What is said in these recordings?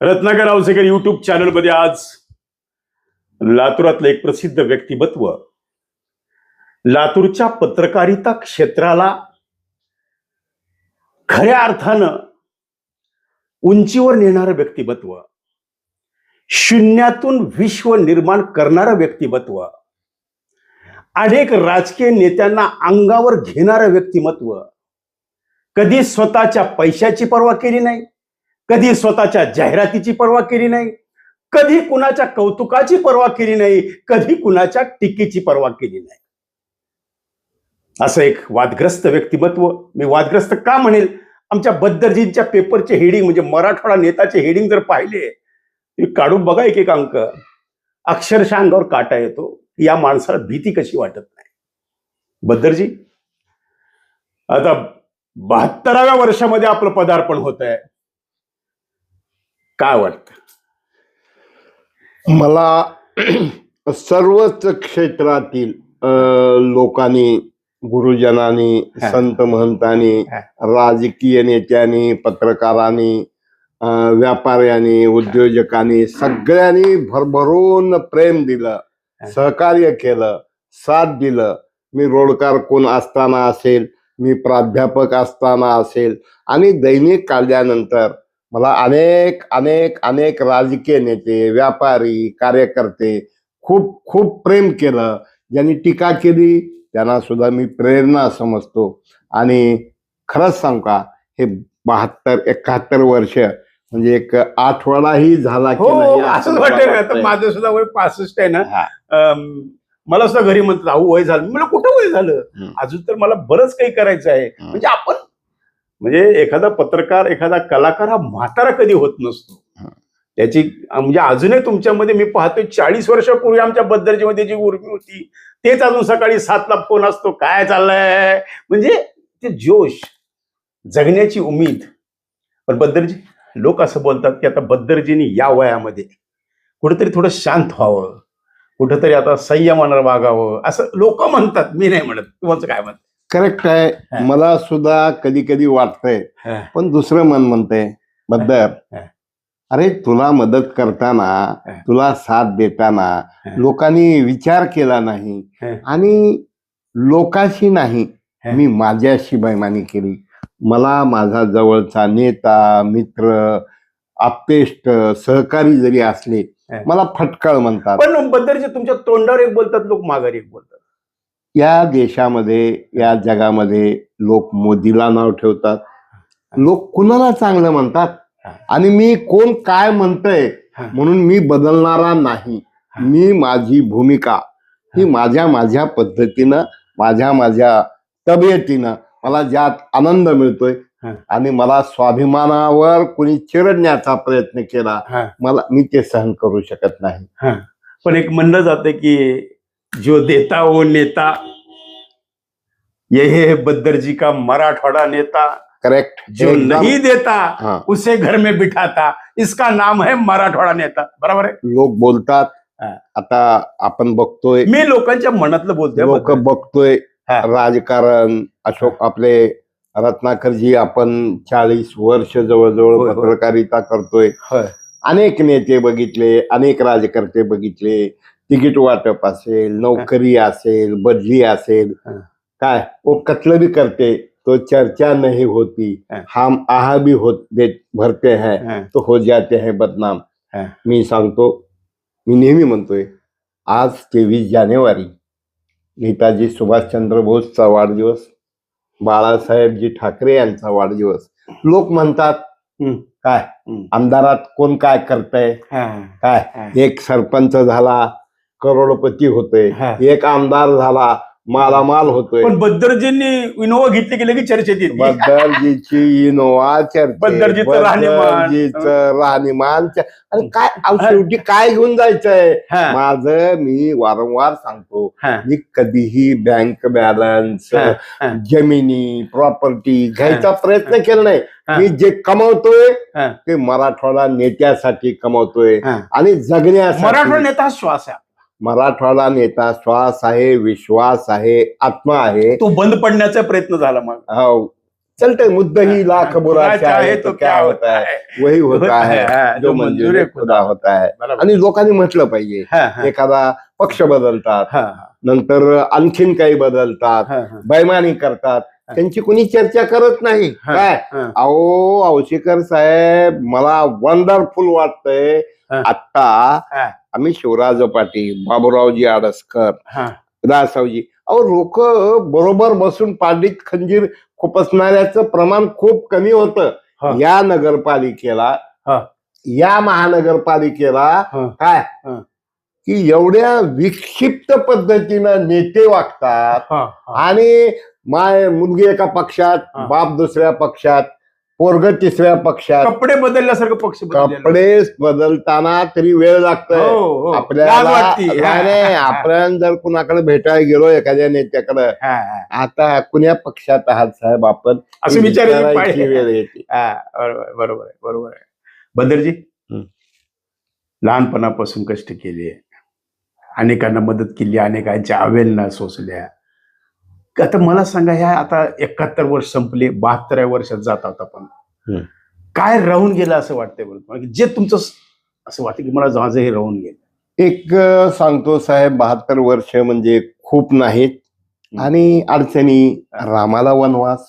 Ratnakar Awasekar YouTube चॅनलमध्ये आज लातूरातलं एक प्रसिद्ध व्यक्तिमत्व लातूरच्या पत्रकारिता क्षेत्राला खऱ्या अर्थानं उंचीवर नेणारं व्यक्तिमत्व शून्यातून विश्व निर्माण करणारं व्यक्तिमत्व अनेक राजकीय नेत्यांना अंगावर घेणारं व्यक्तिमत्व कधी स्वतःच्या पैशाची पर्वा केली नाही कधी स्वतःच्या जाहिरातीची पर्वा केली नाही कधी कुणाच्या कौतुकाची पर्वा केली नाही कधी कुणाच्या टीकेची पर्वा केली नाही. असं एक वादग्रस्त व्यक्तिमत्व मी वादग्रस्त का म्हणेल? आमच्या बद्दरजींच्या पेपरचे हेडिंग म्हणजे मराठवाडा नेताचे हेडिंग जर पाहिले ते काढून बघा एक एक अंक. अक्षरशः अंगावर काटा येतो या माणसाला भीती कशी वाटत नाही. बद्दरजी आता बहात्तराव्या वर्षामध्ये आपलं पदार्पण होत आहे काय वाटतं मला सर्वच क्षेत्रातील लोकांनी गुरुजनांनी. संत महंतांनी. राजकीय नेत्यांनी पत्रकारांनी व्यापाऱ्यांनी उद्योजकांनी सगळ्यांनी भरभरून प्रेम दिलं सहकार्य केलं साथ दिलं मी रोडकार कोण असताना असेल मी प्राध्यापक असताना असेल आणि दैनिक काढल्यानंतर मला अनेक अनेक अनेक राजकीय नेते व्यापारी कार्यकर्ते खूप खूप प्रेम केलं ज्यांनी टीका केली त्यांना सुद्धा मी प्रेरणा समजतो आणि खरंच सांगू का हे बहात्तर एकाहत्तर वर्ष म्हणजे एक आठवडाही झाला की हो नाही असंच असं मला वाटतंय आता वाटतंय. माझं सुद्धा वय पासष्ट आहे ना हा. मला सुद्धा घरी म्हणतात अहो वय झालं मला कुठं वय झालं. अजून तर मला बरंच काही करायचं आहे. म्हणजे आपण म्हणजे एखादा पत्रकार एखादा कलाकार हा म्हातारा कधी होत नसतो. त्याची म्हणजे अजूनही तुमच्यामध्ये मी पाहतोय चाळीस वर्षापूर्वी आमच्या बद्दरजीमध्ये जी उर्मी होती. तेच अजून सकाळी सातला फोन असतो काय चाललंय? म्हणजे ते जोश जगण्याची उमीद. पण बद्दरजी लोक असं बोलतात की आता बद्दरजींनी या वयामध्ये कुठेतरी थोडं शांत व्हावं. कुठेतरी आता संयमानं वागावं. असं लोक म्हणतात मी नाही म्हणत तुमचं काय म्हणत करेक्ट. आहे मला सुद्धा कधी कधी वाटतंय. पण दुसरं मन म्हणतंय बद्दर हा. अरे तुला मदत करताना. तुला साथ देताना. लोकांनी विचार केला नाही. आणि लोकाशी नाही. मी माझ्याशी बैमानी केली मला माझा जवळचा नेता मित्र आप्तेष्ट सहकारी जरी असले. मला फटकळ म्हणतात पण बद्दरजी तुमच्या तोंडावर एक बोलतात लोक माघारी एक बोलतात या देशामध्ये या जगामध्ये लोक मोदीला नाव ठेवतात लोक कुणाला चांगलं म्हणतात. आणि मी कोण काय म्हणतंय. म्हणून मी बदलणारा नाही. मी माझी भूमिका ही माझ्या माझ्या पद्धतीनं माझ्या माझ्या तब्येतीनं मला ज्यात आनंद मिळतोय. आणि मला स्वाभिमानावर कुणी चिरडण्याचा प्रयत्न केला. मला मी ते सहन करू शकत नाही पण एक म्हणलं जातं की जो देता वो नेता। ये है बद्दरजी का मराठवाडा नेता। करेक्ट जो नहीं देता हा। उसे घर में बिठाता। इसका नाम है मराठवाडा नेता। बरोबर आहे लोक बोलतात. आता आपण बघतोय मी लोकांच्या मनातलं बोलतोय लोक बद्दर. बघतोय. राजकारण अशोक आपले रत्नाकरजी आपण चाळीस वर्ष जवळजवळ. पत्रकारिता करतोय. अनेक नेते बघितले अनेक राजकर्ते बघितले. तिकीट वाटप असेल नोकरी असेल बदली असेल हा. काय वो कतलं भी करते तो चर्चा नहीं होती हा. हम आहा भी होत दे- भरते हैं हा. तो हो जाते हैं बदनाम हा. मी सांगतो मी नेहमी म्हणतोय आज तेवीस जानेवारी नेताजी सुभाषचंद्र बोसचा वाढदिवस बाळासाहेबजी ठाकरे यांचा वाढदिवस लोक म्हणतात. काय. आमदारात कोण काय करतंय हा. काय हा. एक सरपंच झाला करोडपती होतोय हा. एक आमदार झाला मालामाल होतोय पण बद्दरजींनी इनोवा घेतली की लगेच चर्चेत येते बद्दलजीची इनोवा चर्चे बद्दलजीचं राहणीमान. बद्दलजीचं राहणीमान च- अरे काय अहो, शेवटी काय घेऊन जायचंय हा. माझं मी वारंवार सांगतो हा. मी कधीही बँक बॅलन्स हा. हा. जमिनी प्रॉपर्टी घ्यायचा प्रयत्न केला नाही हा. मी जे कमवतोय हा. ते मराठवाडा नेत्यासाठी कमवतोय हा. आणि जगण्यासाठी मराठवाडा नेता हा श्वास आहे मराठवाडा नेता श्वास आहे विश्वास आहे आत्मा आहे. तो बंद पडण्याचा प्रयत्न झाला मग. हो. चलते मुद्दा ही. लाख बुरा चाहे तो क्या होता है वही होता है. जो मंजूर खुदा होता है. आणि लोकांनी म्हटलं पाहिजे एखादा पक्ष बदलतात नंतर आणखीन काही बदलतात. बैमानी करतात. त्यांची कोणी चर्चा करत नाही. काय. अहो औशिकर साहेब मला वंडरफुल वाटतंय. आता. आम्ही शिवराज पाटील बाबूरावजी आडसकर. रासावजी अहो लोक बरोबर बसून पाडीत खंजीर खुपसणाऱ्याचं प्रमाण खूप कमी होतं. या नगरपालिकेला. या महानगरपालिकेला. काय. की एवढ्या विक्षिप्त पद्धतीनं नेते वागतात. आणि माय मुलगी एका पक्षात. बाप दुसऱ्या पक्षात पोरग तिसऱ्या पक्षात कपडे बदलल्यासारखं पक्ष बदललेला. कपडे बदलताना तरी वेळ लागतोय हो, हो. लाज आपल्याला वाटती. नाही, नाही, आपण जर कुणाकडे भेटायला गेलो एखाद्या नेत्याकडे हा, हा. आता कुण्या पक्षात आहात साहेब आपण असं विचारायची. वेळ येते हा, बरोबर बरोबर आहे बरोबर आहे बदरजी. लहानपणापासून कष्ट केले अनेकांना मदत केली अनेकांच्या आवेलना सोसल्या आता मला सांगा ह्या आता एकाहत्तर वर्ष संपले बहात्तराव्या वर्षात जात आहोत आपण. काय राहून गेलं असं वाटतंय? की जे तुमचं असं वाटतं की मला माझं हे राहून गेलं. एक सांगतो साहेब बहात्तर वर्ष म्हणजे खूप नाहीत. आणि अडचणी रामाला वनवास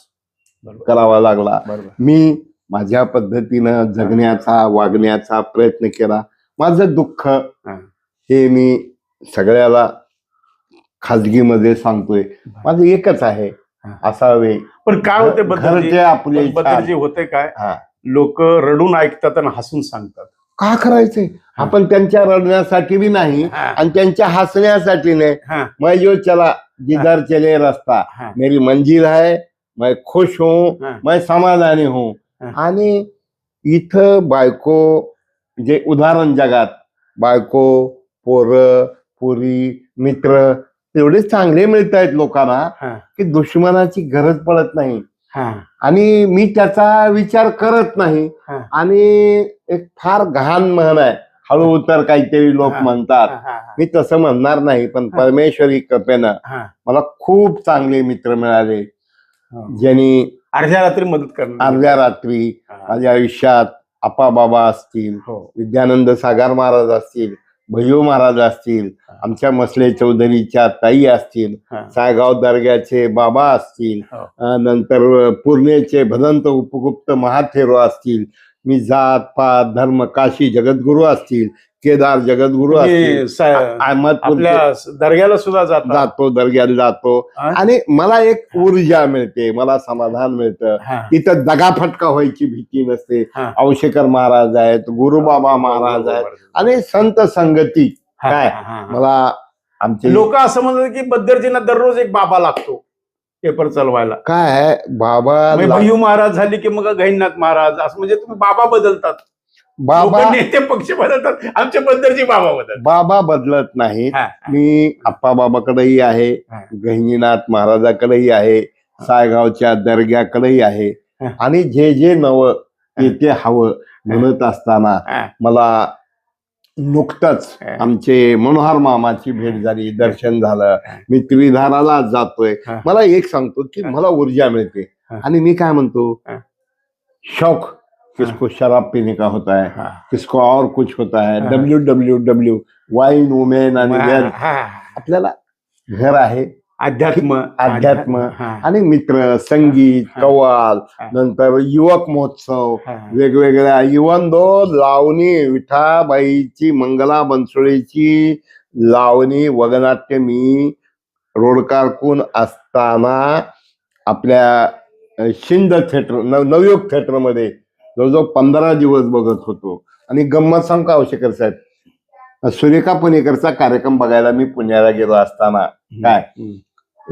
करावा लागला. मी माझ्या पद्धतीनं जगण्याचा वागण्याचा प्रयत्न केला. माझं दुःख हे मी सगळ्याला खाजगीमध्ये सांगतोय. माझं एकच आहे. असावे. पण काय होते आपले छान. बदरजी होते काय? हा. लोक रडून ऐकतात आणि हसून सांगतात. का करायचंय आपण त्यांच्या रडण्यासाठी बी नाही आणि त्यांच्या हसण्यासाठी नाही. मैं जो चला जिधर चले रास्ता. मेरी मंजिल है मैं खुश हूं. मैं समाधानी हा. आणि इथं बायको जे उदाहरण जगात बायको पोर पुरी मित्र एवढे चांगले मिळत आहेत लोकांना की दुश्मनाची गरज पडत नाही आणि मी त्याचा विचार करत नाही. आणि एक फार घाण म्हण आहे हळू उतर काहीतरी लोक. म्हणतात मी तसं म्हणणार नाही पण. परमेश्वरी कृपेनं. मला खूप चांगले मित्र मिळाले. ज्यांनी अर्ध्या रात्री मदत करणार अर्ध्या रात्री. माझ्या आयुष्यात आपा बाबा असतील हो विद्यानंद सागर महाराज असतील भैयू महाराज असतील. आमच्या मसले चौधरीच्या ताई असतील. सायगाव दर्ग्याचे बाबा असतील हो. नंतर पुर्णेचे भदंत उपगुप्त महाथेरो असतील मी जात पात धर्म काशी जगद्गुरू असतील केदार जगद्गुरू असतील आपल्या दर्ग्याला सुद्धा जातो. दर्ग्याला जातो. हा? आणि मला एक ऊर्जा मिळते मला समाधान मिळतं. हा, तिथं दगाफटका व्हायची भीती नसते. हा. औशेकर महाराज आहेत गुरुबाबा महाराज आहेत. आणि संत संगती. हा, काय? हा, हा. मला आमचे लोक असं म्हणतात की बद्दरजींना दररोज एक बाबा लागतो. पेपर चालवायला. काय बाबा म्हणजे भैयू महाराज झाली की मग गहिनाथ महाराज असं म्हणजे तुम्ही बाबा बदलतात. बाबा नेते पक्ष बदलतात. आमचे बद्दरजी बाबा बदलतात. बाबा बदलत नाहीत हा, मी आप्पा बाबाकडेही आहे. गहिनीनाथ महाराजाकडेही आहे सायगावच्या दर्ग्याकडेही आहे. आणि जे जे नवं ते हवं म्हणत असताना मला नुकतंच. आमचे मनोहर मामाची भेट झाली दर्शन झालं. मी त्रिधाराला जातोय. मला एक सांगतो की. मला ऊर्जा मिळते. आणि मी काय म्हणतो. शौक किसको शराब पीने का होता है. किसको और कुछ होता है. W W W wine women आणि आपल्याला घर आहे अध्यात्म अध्यात्म आणि मित्र संगीत. कवाल. नंतर युवक महोत्सव वेगवेगळ्या इवन दो लावणी विठाबाईची मंगला बनसोळीची लावणी वगनाट्य मी रोडकारकून असताना आपल्या शिंद थिएटर नव नवयुग थिएटरमध्ये जवळजवळ पंधरा दिवस बघत होतो आणि गंमत सांग का आवश्यकर साहेब सुरेखा पुणेकरचा कार्यक्रम बघायला मी पुण्याला गेलो असताना काय?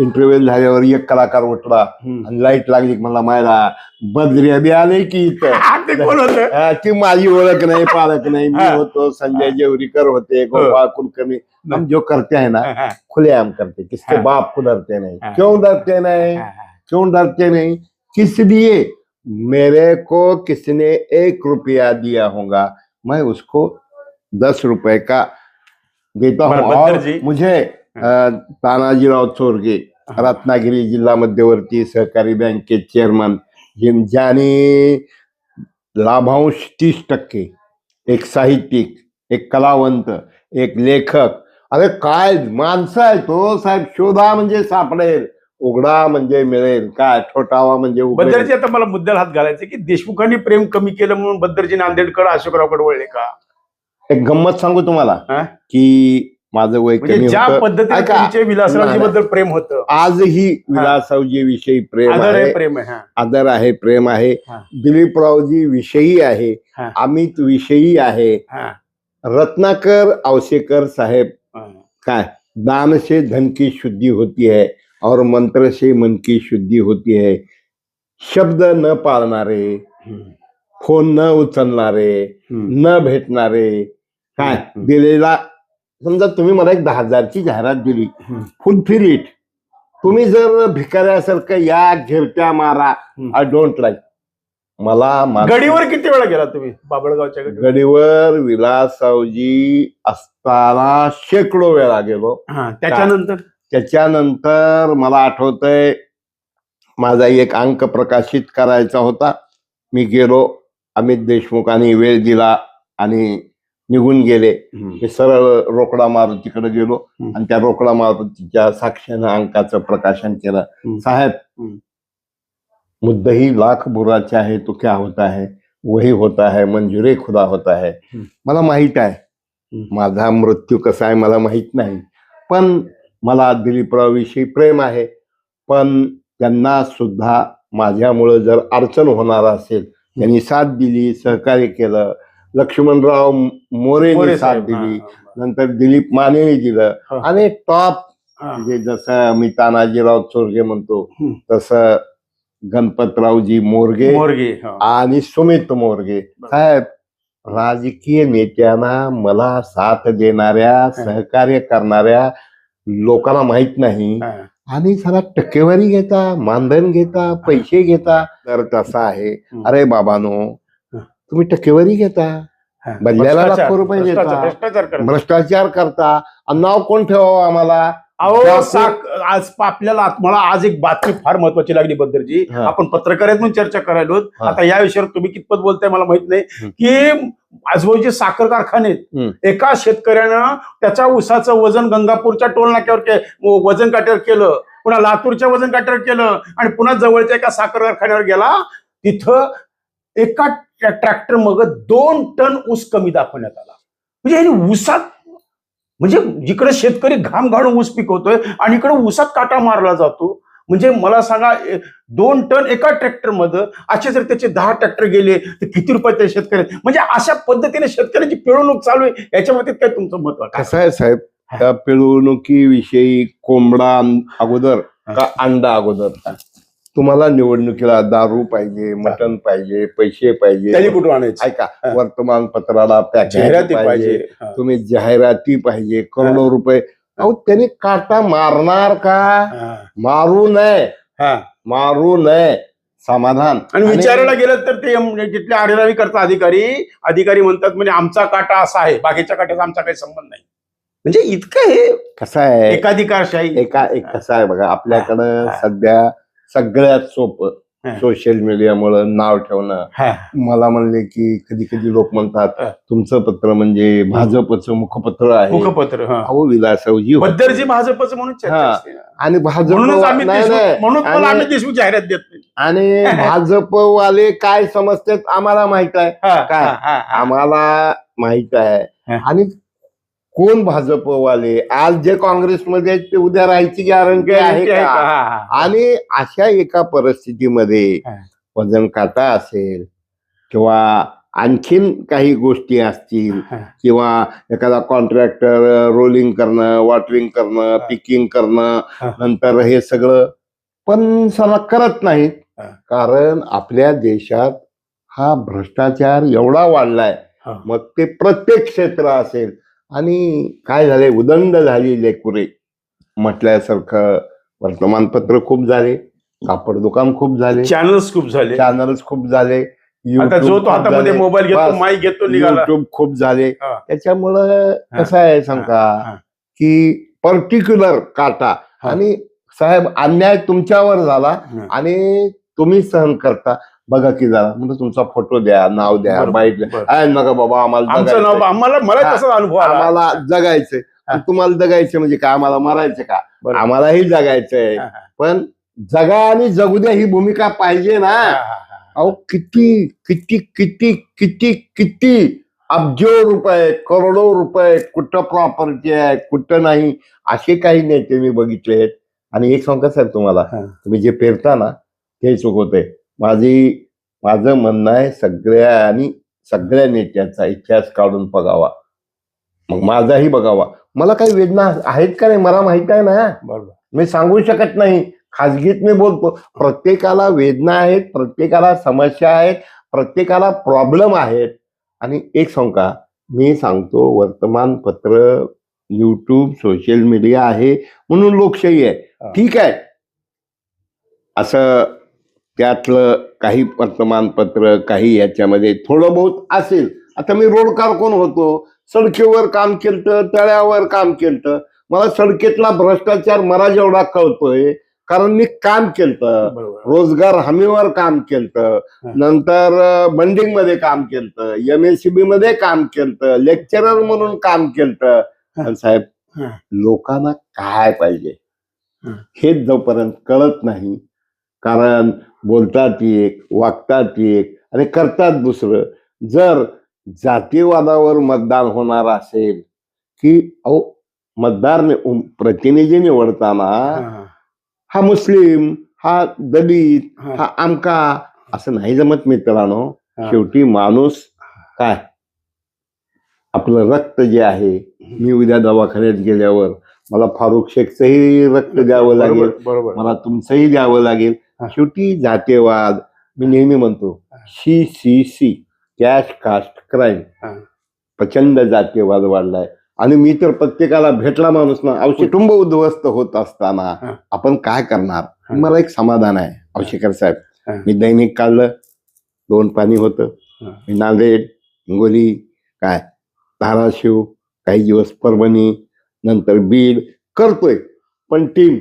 इंटरव्ह्यू झाल्यावर एक कलाकार उठला. आणि लाईट लागली की मला मायला बद्रिया बी आले की इथं हा, ते हा, माझी ओळख नाही पाळख नाही मी होतो संजय जेवरीकर होते गोपाळ कुलकर्णी हम जो करते हैं ना हा, हा, खुलेआम करते किसके हाँ। बाप को डरते नहीं। हाँ। क्यों डरते नहीं? हा, हा. क्यों डरते नहीं? किस लिए? मेरे को किसने एक रुपया दिया होगा मैं उसको दस रुपए का देता हूँ. मुझे तानाजीराव चोरगे हाँ. रत्नागिरी जिल्हा मध्यवर्ती सहकारी बँकेचे चेअरमन ज्याने लाभांश तीस टक्के एक साहित्यिक एक कलावंत एक लेखक अरे काय माणसं आहे तो साहेब शोधा म्हणजे सापडेल उघडा म्हणजे मिळेल काय ठोठावा म्हणजे. बद्दरजी आता मला मुद्द्याला हात घालायचे की देशमुखांनी प्रेम कमी केलं म्हणून बद्दरजी नांदेडकडे अशोकरावकडे वळले का एक गंमत सांगू तुम्हाला हा? की माझं वय म्हणजे कमी ज्या होतं. पद्धतीने ऐका. तुमचे विलासरावजी बद्दल प्रेम होतं आजही विलासरावजी विषयी प्रेम आदर आहे आहे प्रेम आहे हा. आदर आहे प्रेम आहे हा. दिलीपरावजी विषयी आहे हा. अमित विषयी आहे हा. रत्नाकर आवशेकर साहेब हा. काय दान से धन की शुद्धि होती है और मंत्र से मन की शुद्धि होती है शब्द न पाळणारे हम्म. फोन न उचलणारे हम्म. न भेटणारे काय हम्म. दिलेला समजा तुम्ही मला एक दहा हजारची जाहिरात दिली. फुलफिल इट तुम्ही जर भिकाऱ्यासारखं या घेरट्या मारा. आय डोंट लाईक मला गडीवर किती वेळा गेला तुम्ही? बाबळगावच्या गडीवर? गडीवर विलासरावजी असताना शेकडो वेळा गेलो. हा त्याच्यानंतर? त्याच्यानंतर मला आठवतंय माझा एक अंक प्रकाशित करायचा होता. मी गेलो अमित देशमुखांनी वेळ दिला आणि निघून गेले मी सरळ रोकडा मारुतीकडे गेलो. आणि त्या रोकडा मारुतीच्या साक्षीनं अंकाचं प्रकाशन केलं. साहेब. मुद्दही लाख बुरा चाहे तो क्या होता है वही होता है मंजुरे खुदा होता है. मला माहीत आहे. माझा मृत्यू कसा आहे मला माहीत नाही पण मला दिलीपरावविषयी प्रेम आहे पण त्यांना सुद्धा माझ्यामुळं जर अडचण होणार असेल त्यांनी साथ दिली सहकार्य केलं लक्ष्मणराव मोरेने मोरे साथ साहेब, दिली हा, नंतर दिलीप मानेने दिलं हा. आणि टॉप हा. म्हणजे जसं मी तानाजीराव चोरगे म्हणतो हम्म. तसं गणपतरावजी मोरगे मोरगे हा. आणि सुमित मोरगे साहेब राजकीय नेत्यांना मला साथ देणाऱ्या सहकार्य करणाऱ्या लोकांना माहीत नाही हा. आणि सारा टक्केवारी घेता मानधन घेता पैसे घेता तर कसं आहे. अरे बाबानो. तुम्ही टक्केवारी घेता हा. बदल्याला भ्रष्टाचार, लाखो रुपये देता. भ्रष्टाचार करता नाव कोण ठेवावं आम्हाला अहो साक आज आपल्याला मला आज एक बातमी फार महत्वाची लागली बद्दरजी हा. आपण पत्रकार म्हणून चर्चा करायलो. आता या विषयावर तुम्ही कितपत बोलताय मला माहीत नाही. की आजूबाजूचे साखर कारखाने. एका शेतकऱ्यानं त्याच्या ऊसाचं वजन गंगापूरच्या टोल नाक्यावर के- वजन काट्यावर केलं पुन्हा लातूरच्या वजन काट्यावर केलं आणि पुन्हा जवळच्या एका साखर कारखान्यावर गेला तिथं एका ट्रॅक्टर मग दोन टन ऊस कमी दाखवण्यात आला. म्हणजे ह्यानी ऊसात म्हणजे जिकडे शेतकरी घाम घालून ऊस पिकवतोय आणि इकडे ऊसात काटा मारला जातो म्हणजे मला सांगा दोन टन एका ट्रॅक्टरमध्ये असे जर त्याचे दहा ट्रॅक्टर गेले तर किती रुपये ते शेतकरी म्हणजे अशा पद्धतीने शेतकऱ्यांची पिळवणूक चालू आहे याच्या बाबतीत काय तुमचं मत कसं आहे साहेब हा. त्या पिळवणुकीविषयी कोंबडा अगोदर का अंडा अगोदर? तुम्हाला निवडणुकीला दारू पाहिजे मटण पाहिजे पैसे पाहिजे. त्यांनी कुठून आणायचं? ऐका. वर्तमानपत्राला जाहिराती पॅकेज पाहिजे पाहिजे. हा. तुम्ही जाहिराती पाहिजे करोडो रुपये. अहो त्याने काटा मारणार का? हा. मारू नये. हा. मारू नये. समाधान. आणि विचारायला गेलं तर ते म्हणजे जिथले आरेरावी करता अधिकारी अधिकारी म्हणतात म्हणजे आमचा काटा असा आहे बाकीच्या काट्याचा आमचा काही संबंध नाही. म्हणजे इतकं हे कसं आहे? एकाधिकारशाही. एका एक कसं आहे बघा आपल्याकडं. सध्या सगळ्यात सोपं. सोशल मीडियामुळे नाव ठेवणं हा. मला म्हणले की कधी कधी लोक म्हणतात. तुमचं पत्र म्हणजे भाजपचं मुखपत्र आहे मुखपत्र हा अहो विलासरावजी हो. बद्दरजी भाजपचं म्हणून. आणि भाजप. म्हणून देशमुख जाहिरात देत नाही आणि भाजपवाले काय समजतात आम्हाला माहीत आहे काय? आम्हाला माहीत आहे. आणि कोण भाजपवाले आज जे काँग्रेसमध्ये आहेत ते उद्या राहायची गॅरंटी आहे का. आणि अशा एका परिस्थितीमध्ये. वजन काटा असेल किंवा आणखीन काही गोष्टी असतील. किंवा एखादा कॉन्ट्रॅक्टर रोलिंग करणं वॉटरिंग करणं पिकिंग करणं. नंतर हे सगळं पण सला करत नाहीत. कारण आपल्या देशात हा भ्रष्टाचार एवढा वाढलाय. मग ते प्रत्येक क्षेत्र असेल आणि काय झाले उदंड झाली लेकुरे म्हटल्यासारखं वर्तमानपत्र खूप झाले कापड दुकान खूप झाले चॅनल्स खूप झाले चॅनल्स खूप झाले आता जो तो हातामध्ये मोबाईल घेतो. माईक युट्यूब खूप झाले. त्याच्यामुळं. कसं आहे सांगा. की पर्टिक्युलर काटा. आणि साहेब अन्याय तुमच्यावर झाला. आणि तुम्ही सहन करता बघा की जरा म्हणजे तुमचा फोटो द्या नाव द्या बाईट द्या. आहे नका बाबा आम्हाला आमचं जगायचंय. आम्हाला मला. तसाच अनुभव आला आम्हाला जगायचंय. तुम्हाला जगायचं म्हणजे काय आम्हाला मरायचं का बरोबर. आम्हालाही जगायचंय हा, हा. पण जगा आणि जगू द्या ही भूमिका पाहिजे ना हा, हा, हा. अहो किती किती किती किती किती अब्जो रुपये करोडो रुपये कुठं प्रॉपर्टी आहे कुठं नाही असे काही नेते मी बघितले आहेत आणि एक सांगा साहेब तुम्हाला हा. तुम्ही जे पेरता ना ते चुकवते माझी माझं म्हणणं आहे सगळ्या आणि सगळ्या नेत्यांचा इतिहास काढून बघावा. मग माझाही बघावा. मला काही वेदना आहेत का नाही मला माहीत आहे ना? बरोबर. मी सांगू शकत नाही. खाजगीत मी बोलतो. प्रत्येकाला वेदना आहेत प्रत्येकाला समस्या आहेत प्रत्येकाला प्रॉब्लेम आहेत. आणि एक सांगू का? मी सांगतो वर्तमानपत्र युट्यूब सोशल मीडिया आहे म्हणून लोकशाही आहे. ठीक आहे. असं त्यातलं काही वर्तमानपत्र काही याच्यामध्ये थोडं बहुत असेल. आता मी रोड कारकून होतो? सडकेवर काम केलं तळ्यावर काम केलं मला सडकेतला भ्रष्टाचार मला जेवढा कळतोय कारण मी काम केलं रोजगार हमीवर काम केलं नंतर बंडिंगमध्ये काम केलं एम एस सी बी मध्ये काम केलं लेक्चरर म्हणून काम केलं साहेब. लोकांना काय पाहिजे? हा. हेच जोपर्यंत कळत नाही कारण बोलतात एक वागतात एक आणि करतात दुसरं. जर जातीवादावर मतदान होणार असेल की अहो मतदार प्रतिनिधी निवडताना हा, मुस्लिम हा दलित हा. आमका असं नाही जमत मित्रांनो. शेवटी माणूस काय? आपलं रक्त जे आहे मी उद्या दवाखान्यात गेल्यावर मला फारुख शेखचंही रक्त द्यावं लागेल. मला तुमचंही द्यावं लागेल. शेवटी जातीयवाद मी नेहमी म्हणतो. C C C cash caste crime. प्रचंड जातीयवाद वाढलाय आणि मी तर प्रत्येकाला भेटला माणूस ना कुटुंब उद्ध्वस्त होत असताना. आपण काय करणार. मला एक समाधान आहे अवशेकर हा. साहेब मी दैनिक काढलं दोन पाणी होतं. मी नांदेड हिंगोली काय धाराशिव काही दिवस परभणी नंतर बीड करतोय पण टीम.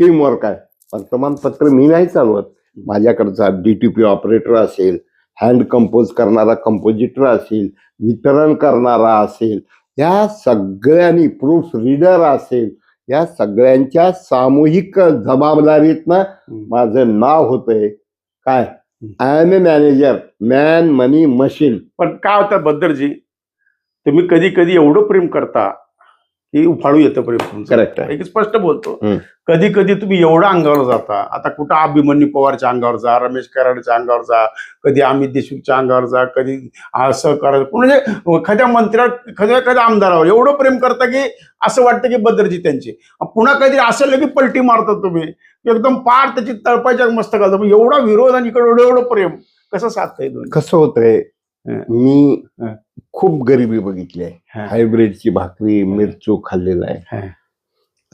टीम वर्क आहे वर्तमानपत्र मी नाही चालवत. माझ्याकडचा डीटीपी ऑपरेटर असेल हँड कंपोज करणारा कंपोजिटर असेल वितरण करणारा असेल या सगळ्यांनी प्रूफ रीडर असेल या सगळ्यांच्या सामूहिक जबाबदारीतनं. माझं नाव होतंय. काय? I M A manager man money machine पण काय होतं बद्दरजी तुम्ही कधी कधी एवढं प्रेम करता की उफाळू येतं प्रेम करेक्ट एक स्पष्ट बोलतो. कधी कधी तुम्ही एवढं अंगावर जाता. आता कुठं अभिमन्यू पवारच्या अंगावर जा रमेश कराडच्या अंगावर जा कधी अमित देशमुखच्या अंगावर जा कधी असं करा. म्हणजे एखाद्या मंत्र्यावर एखाद्या एखाद्या आमदारावर एवढं प्रेम करता की असं वाटतं की बद्दरजी त्यांची. पुन्हा कधी असं लगे पलटी मारता तुम्ही. एकदम पार त्याची तळपायच्या मस्त घालता एवढा विरोध आणि इकडे एवढं एवढं प्रेम. कसं साधतंय दोन्ही? कसं होतंय. मी. खूप गरिबी बघितली आहे. हायब्रिडची भाकरी मिरचू खाल्लेला आहे.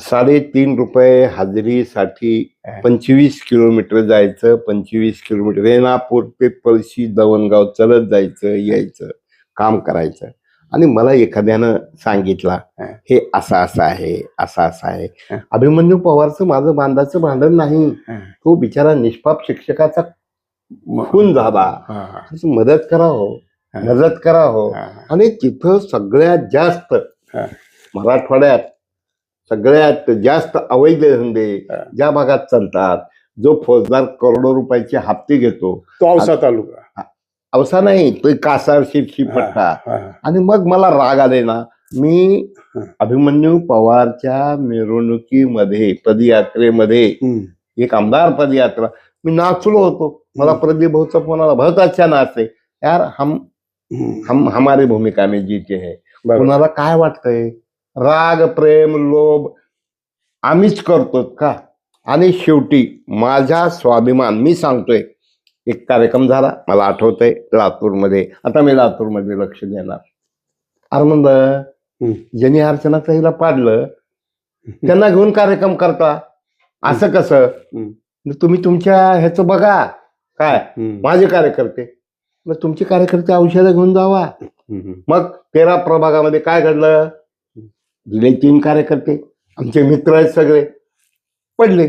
साडेतीन रुपये हाजरीसाठी. पंचवीस किलोमीटर जायचं पंचवीस किलोमीटर रेणापूर ते पळशी दवणगाव चालत जायचं यायचं काम करायचं आणि मला एखाद्यानं सांगितला हं. असं असं आहे असं असं आहे. अभिमन्यू पवारचं माझं बांधाचं भांडण नाही हं. तो बिचारा निष्पाप शिक्षकाचा खून झाला मदत करा हा. मदत करा हो आणि तिथं सगळ्यात जास्त. मराठवाड्यात सगळ्यात जास्त अवैध धंदे. ज्या भागात चालतात जो फौजदार करोडो रुपयाचे हप्ते घेतो तो औसा तालुका अवसा नाही तो कासार शिरशी पट्टा. आणि मग मला राग आले ना मी. अभिमन्यू पवारच्या मिरवणुकीमध्ये पदयात्रेमध्ये. एक आमदार पदयात्रा मी नाचलो होतो मला. प्रदीप भाऊचा फोन आला बहुत अच्छा नाच है यार हम. हम हमारी भूमिका में जीते हैं. कुणाला काय वाटतंय? राग प्रेम लोभ आम्हीच करतो का? आणि शेवटी माझा स्वाभिमान मी सांगतोय एक कार्यक्रम झाला मला आठवतंय लातूरमध्ये. आता मी लातूरमध्ये लक्ष देणार. अरे म्हणलं ज्यांनी अर्चनाचं हिला पाडलं त्यांना घेऊन कार्यक्रम करता. असं कसं. तुम्ही तुमच्या ह्याचं बघा. काय. माझे कार्यकर्ते. मग तुमचे कार्यकर्ते औषधं घेऊन जावा. मग तेरा प्रभागामध्ये काय घडलं? गेले तीन कार्यकर्ते आमचे मित्र आहेत सगळे पडले.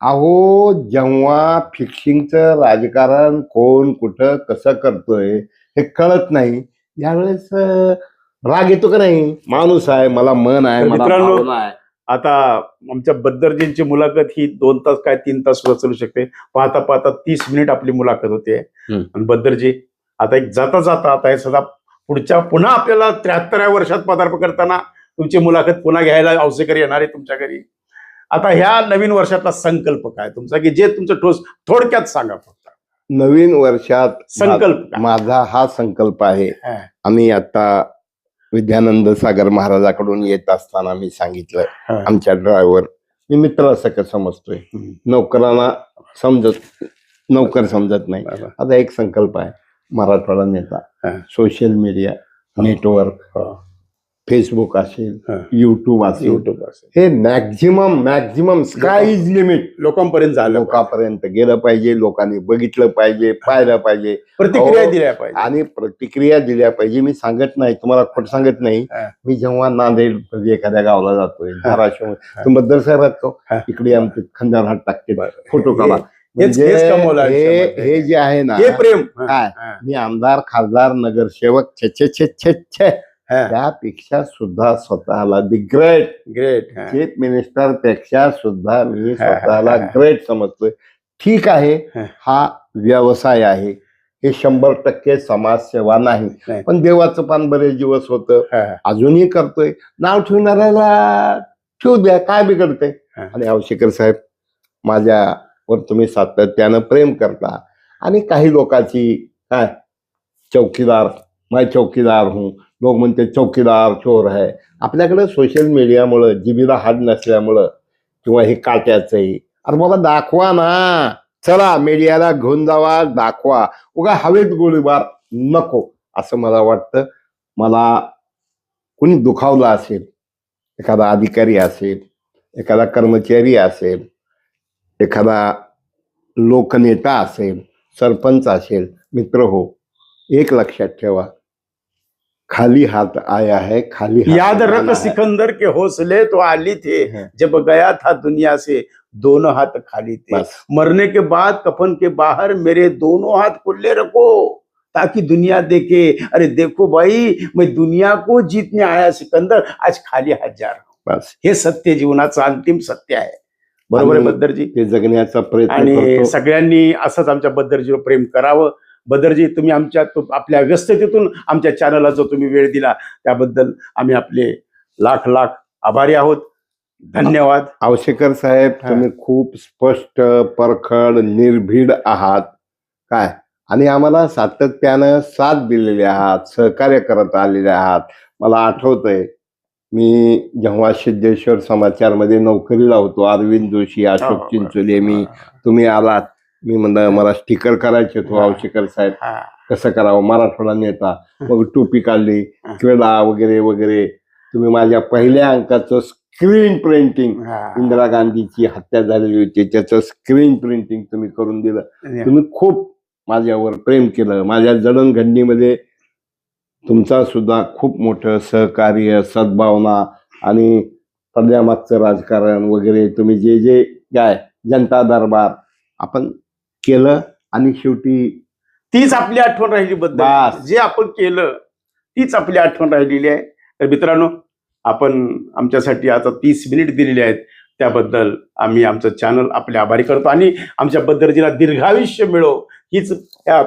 अहो जेव्हा फिक्सिंगचं राजकारण कोण कुठं कसं करतोय हे कळत नाही. यावेळेस राग येतो का नाही? माणूस आहे मला मन आहे मला मित्रांनो, भावना आहे. आता आमच्या बद्दरजींची मुलाखत ही दोन तास काय तीन तास सुद्धा चालू शकते. पाहता पाहता तीस मिनिट आपली मुलाखत होते. आणि बद्दरजी आता एक जाता जाता आता हे सदा पुढच्या पुन्हा आपल्याला त्र्याहत्तराव्या वर्षात पदार्पण करताना तुमची मुलाखत पुन्हा घ्यायला औसेकर येणार आहे तुमच्या घरी आता ह्या नवीन वर्षातला संकल्प काय तुमचा की जे तुमचं ठोस थोडक्यात सांगा फक्त नवीन वर्षात संकल्प? माझा हा संकल्प आहे. आम्ही आता विद्यानंद सागर महाराजाकडून येत असताना मी सांगितलं. आमच्या ड्रायव्हर मी मित्र असं समजतोय हम्म. नोकरांना समजत नोकर समजत नाही. आता एक संकल्प आहे मराठवाडा नेता. Social media network. फेसबुक असेल. युट्यूब असेल युट्यूब असेल. हे maximum maximum sky is limit लोकांपर्यंत झालं लोकांपर्यंत गेलं पाहिजे लोकांनी बघितलं पाहिजे पाहिलं पाहिजे प्रतिक्रिया दिल्या पाहिजे आणि प्रतिक्रिया दिल्या पाहिजे मी सांगत नाही तुम्हाला खोट सांगत नाही. मी जेव्हा नांदेड म्हणजे एखाद्या गावाला जातोय धाराशिव. तुम्ही बद्दल साहेब. इकडे आमचे खंडार हात टाकते. फोटो काढा म्हणजे हेच कमवलं हे आयुष्यामध्ये. हे जे आहे ना हे प्रेम काय हा. मी आमदार खासदार नगरसेवक छे छे छे छे छे हा. त्यापेक्षा सुद्धा स्वतःला दी ग्रेट ग्रेट चीफ मिनिस्टरपेक्षा सुद्धा मी स्वतःला. ग्रेट समजतोय ठीक आहे हा. व्यवसाय आहे हे शंभर टक्के समाजसेवा नाही नाही. पण देवाचं पान बरेच दिवस होतं अजूनही करतोय नाव ठेवणाऱ्याला ठेवू द्या काय बिघडतंय हा. आणि आवशेकर साहेब वर तुम्ही सातत्यानं प्रेम करता. आणि काही लोकांची काय? चौकीदार मैं चौकीदार हूं. लोक म्हणते चौकीदार चोर आहे आपल्याकडे सोशल मीडियामुळं जिबीला हात नसल्यामुळं किंवा हे काट्याचंही. अरे मला दाखवा ना. चला मीडियाला घेऊन जावा दाखवा. उगा हवेत गोळीबार नको असं मला वाटतं. मला कुणी दुखावलं असेल एखादा अधिकारी असेल एखादा कर्मचारी असेल एखादा लोकनेता असेल सरपंच असेल मित्र हो एक लक्षात ठेवा. खाली हाथ आया है खाली हात याद रख सिकंदर के हौसले तो आली थे जब गया था दुनिया से दोनों हाथ खाली थे. मरने के बाद कफन के बाहर मेरे दोनों हाथ खुले रखो ताकि दुनिया देखे। अरे देखो भाई मैं दुनिया को जीतने आया सिकंदर आज खाली हाथ जा रहा हूँ. बस. हे सत्य जीवनाचं अंतिम सत्य आहे बरोबर आहे बद्दरजी ते जगण्याचा प्रयत्न आणि सगळ्यांनी असंच आमच्या बद्दरजीवर प्रेम करावं. बद्दरजी तुम्ही आमच्या तु- आपल्या व्यस्ततेतून आमच्या चॅनलला जो तुम्ही वेळ दिला त्याबद्दल आम्ही आपले लाख लाख आभारी आहोत. धन्यवाद. आवशेकर साहेब. तुम्ही खूप स्पष्ट परखड निर्भीड आहात. काय? आणि आम्हाला सातत्यानं साथ दिलेले आहात सहकार्य करत आलेले आहात. मला आठवतंय मी जेव्हा सिद्धेश्वर समाचारमध्ये नोकरीला होतो अरविंद जोशी अशोक चिंचोले मी तुम्ही आलात. मी म्हणलं मला स्टिकर करायचे होतो. आवशेकर साहेब. कसं करावं? मराठवाडा नेता. मग टोपी काढली. क्वेला वगैरे वगैरे. तुम्ही माझ्या पहिल्या अंकाचं स्क्रीन प्रिंटिंग. इंदिरा गांधीची हत्या झालेली होती त्याचं स्क्रीन प्रिंटिंग तुम्ही करून दिलं. तुम्ही खूप माझ्यावर प्रेम केलं. माझ्या जडणघडणीमध्ये तुमचा सुद्धा खूप मोठं सहकार्य सद्भावना आणि पडद्यामागचं राजकारण वगैरे तुम्ही जे जे काय जनता दरबार आपण केलं आणि शेवटी तीच आपली आठवण राहिली बद्दल. जे आपण केलं तीच आपली आठवण राहिलेली आहे. तर मित्रांनो आपण आमच्यासाठी आता तीस मिनिट दिलेली आहेत. त्याबद्दल आम्ही आमचं चॅनल आपले आभारी करतो आणि आमच्या बद्दरजीला दीर्घायुष्य मिळो. हीच त्या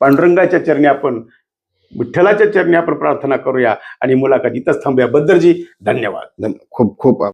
पांडुरंगाच्या चरणी आपण विठ्ठलाच्या चरणी आपण प्रार्थना करूया आणि मुलाखत इथंच थांबूया. बद्दरजी धन्यवाद. धन्य- खूप खूप